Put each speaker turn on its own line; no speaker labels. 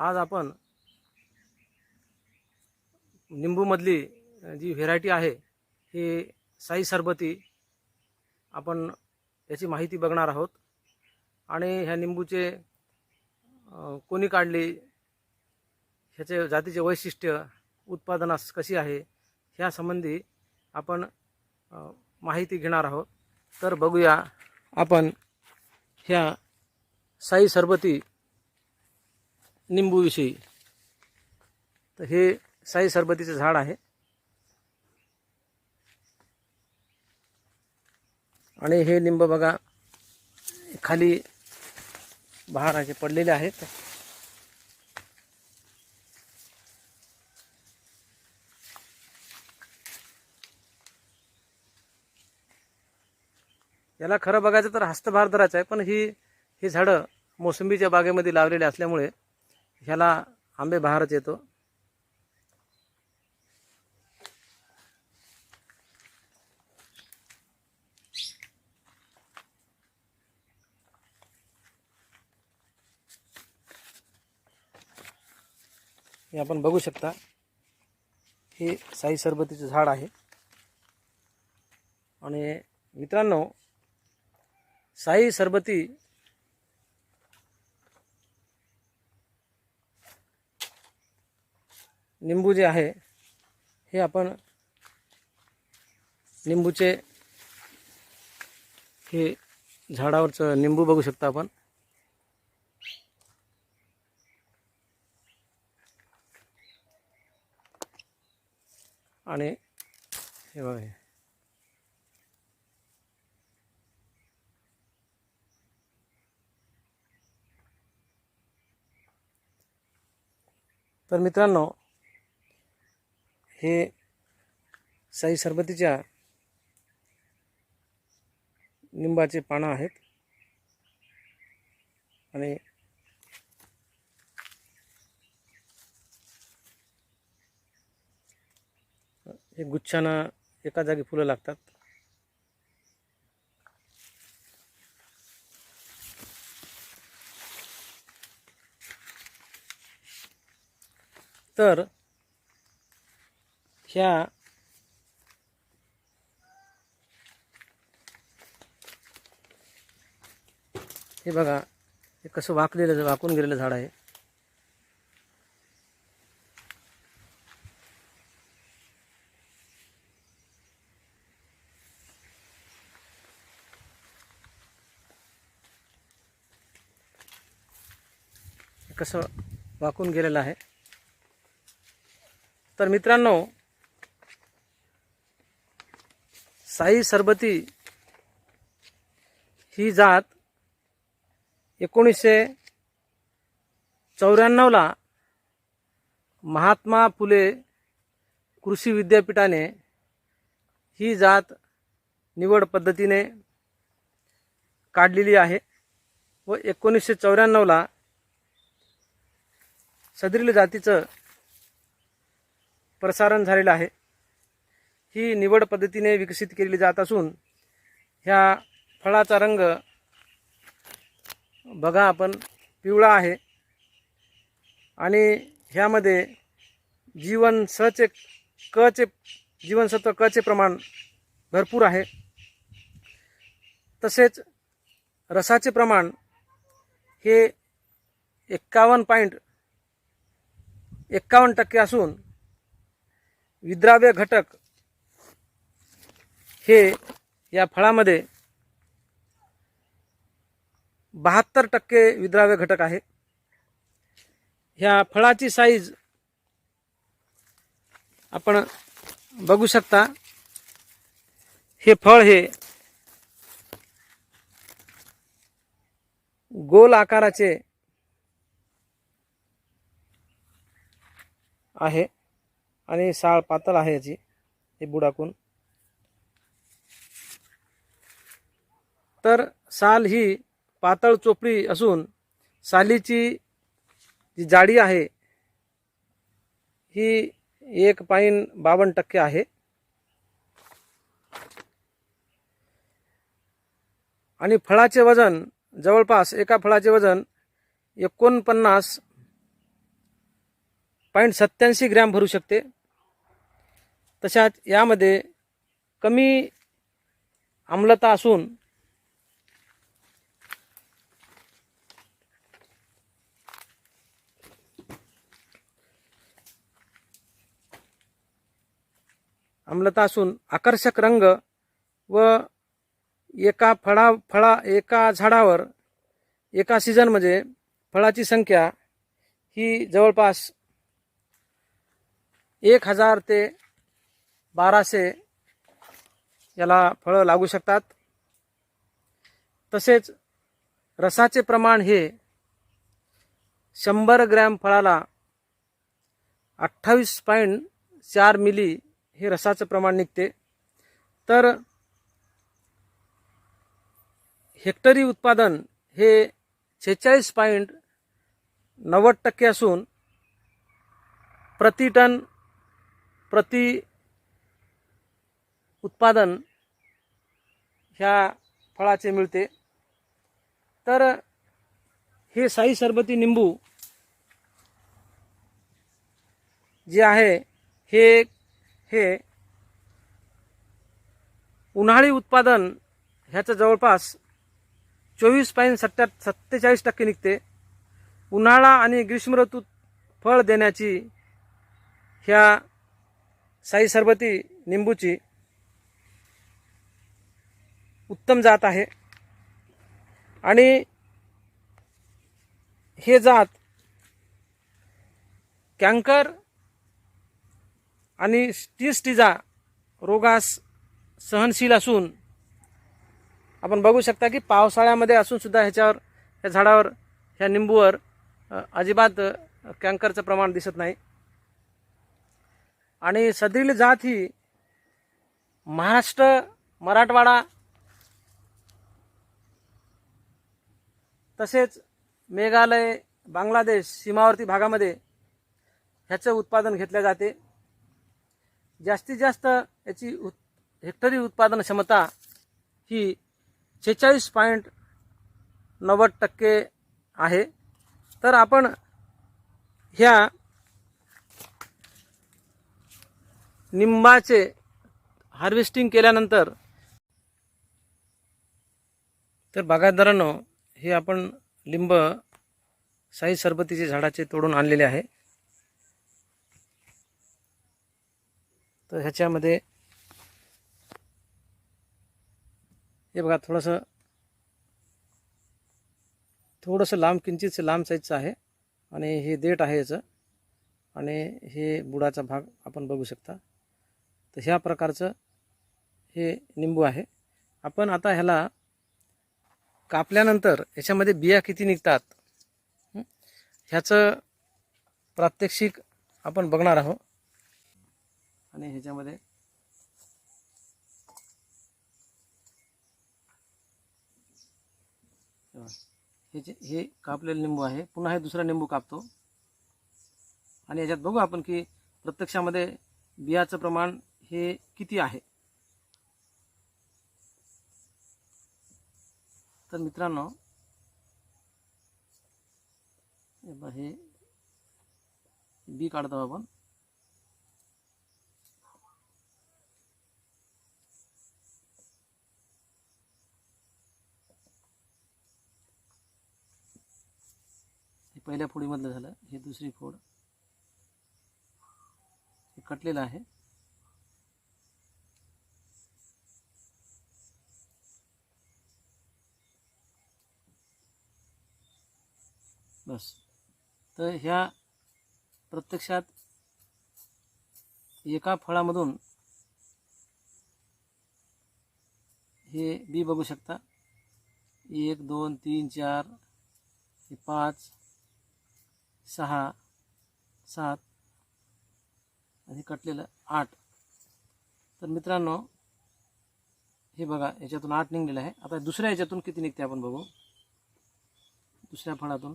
आज आपण निंबूमधली जी व्हेरायटी आहे ही साई सरबती आपण याची माहिती बघणार आहोत. आणि ह्या निंबूचे कोणी काढली ह्याचे जातीचे वैशिष्ट्य उत्पादनास कशी आहे ह्यासंबंधी आपण माहिती घेणार आहोत. तर बघूया आपण ह्या साई सरबती निंबूविषयी. तर हे साई सरबतीचं झाड आहे. आणि हे लिंब बघा खाली बहाराचे पडलेले आहेत. याला खरं बघायचं तर हस्तभार धराचं आहे पण ही ही झाडं मोसंबीच्या बागेमध्ये लावलेली असल्यामुळे ह्याला आंबे बहारच येतो. हे आपण बघू शकता. हे साई सरबतीचं झाड आहे. आणि मित्रांनो साई सरबती लिंबू जे आहे हे आपण निंबूचे हे झाडावरचं निंबू बघू शकता आपण. आणि हे बघा हे. तर मित्रांनो हे साई सरबतीच्या निंबाचे पानं आहेत. आणि हे गुच्छानं एका जागी फुलं लागतात. तर ह्या हे बघा हे कसं वाकलेलं वाकून गेलेलं झाड आहे. हे कसं वाकून गेलेलं आहे. तर मित्रांनो साई सरबती ही जात एकोणीसशे चौऱ्याण्णवला महात्मा फुले कृषी विद्यापीठाने ही जात निवड पद्धतीने काढलेली आहे व एकोणीसशे चौऱ्याण्णवला सदरील जातीचं प्रसारण झालेलं आहे. ही निवड पद्धतीने विकसित केली जात असून ह्या फळाचा रंग बघा आपण पिवळा आहे. आणि ह्यामध्ये जीवन सचे कचे जीवनसत्व कचे प्रमाण भरपूर आहे. तसेच रसाचे प्रमाण हे एक्कावन्न पॉईंट एक्कावन्न टक्के असून विद्राव्य घटक हे या फळामध्ये बहात्तर टक्के विद्राव्य घटक आहे. ह्या फळाची साईज आपण बघू शकता. हे फळ हे गोल आकाराचे आहे आणि साळ पातळ आहे याची. हे बुडाकून तर साल ही पातळ चोपडी असून सालीची जी जाडी आहे ही एक पाईन बावन्न टक्के आहे. आणि फळाचे वजन जवळपास एका फळाचे वजन एकोणपन्नास पॉईंट सत्याऐंशी ग्रॅम भरू शकते. तशाच यामध्ये कमी आम्लता असून आम्लता असून आकर्षक रंग व एका फळा फळा एका झाडावर एका सीझनमध्ये म्हणजे फळाची संख्या ही जवळपास एक हजार ते बाराशे याला फळं लागू शकतात. तसेच रसाचे प्रमाण हे शंभर ग्रॅम फळाला अठ्ठावीस पॉईंट चार मिली हे रसाचं प्रमाण निघते. तर हेक्टरी उत्पादन हे छेचाळीस पॉईंट नव्वद टक्के असून प्रति टन प्रति उत्पादन ह्या फळाचे मिळते. तर हे साई सरबती निंबू जे आहे हे हे उन्हाळी उत्पादन ह्याचं जवळपास चोवीस पॉईंट सत्त्या सत्तेचाळीस टक्के निघते. उन्हाळा आणि ग्रीष्म ऋतूत फळ देण्याची ह्या साई सरबती निंबूची उत्तम जात आहे. आणि हे जात कँकर आणि स्टिस्टिजा रोगास सहनशील असून आपण बघू शकता की पावसाळ्यामध्ये असूनसुद्धा ह्याच्यावर ह्या झाडावर ह्या निंबूवर अजिबात कँकरचं प्रमाण दिसत नाही. आणि सदरील जात ही महाराष्ट्र मराठवाडा तसेच मेघालय बांगलादेश सीमावर्ती भागामध्ये ह्याचं उत्पादन घेतले जाते. जास्तीत जास्त याची उत हेक्टरी उत्पादन क्षमता ही सेहेचाळीस पॉईंट नव्वद टक्के आहे. तर आपण ह्या निंबाचे हार्वेस्टिंग केल्यानंतर तर बागायतदारांनो हे आपण लिंब साई सरबतीचे झाडाचे तोडून आणलेले आहे. तर ह्याच्यामध्ये हे बघा थोडंसं थोडंसं लांब किंचितचं लांब साईजचं आहे. आणि हे देठ आहे याचं. आणि हे बुडाचा भाग आपण बघू शकता. तर ह्या प्रकारचं हे निंबू आहे. आपण आता ह्याला कापल्यानंतर ह्याच्यामध्ये बिया किती निघतात? ह्याचं प्रात्यक्षिक आपण बघणार आहोत. आणि ह्याच्यामध्ये हे जे हे कापलेलं लिंबू आहे. पुन्हा हे दुसरा लिंबू कापतो. आणि याच्यात बघू आपण की प्रत्यक्षामध्ये बियाचं प्रमाण हे किती आहे. तर मित्रांनो हे हे बी काढतो आपण. पहिल्या फोडीमधलं झालं. हे दुसरी फोड. हे कटलेलं आहे. बस. तर ह्या प्रत्यक्षात एका फळामधून हे बी बघू शकता. एक दोन तीन चार हे पाच सहा सात आणि कटलेलं आठ. तर मित्रांनो हे बघा याच्यातून आठ निघलेलं आहे. आता दुसऱ्या याच्यातून किती निघते आपण बघू? दुसऱ्या फळातून.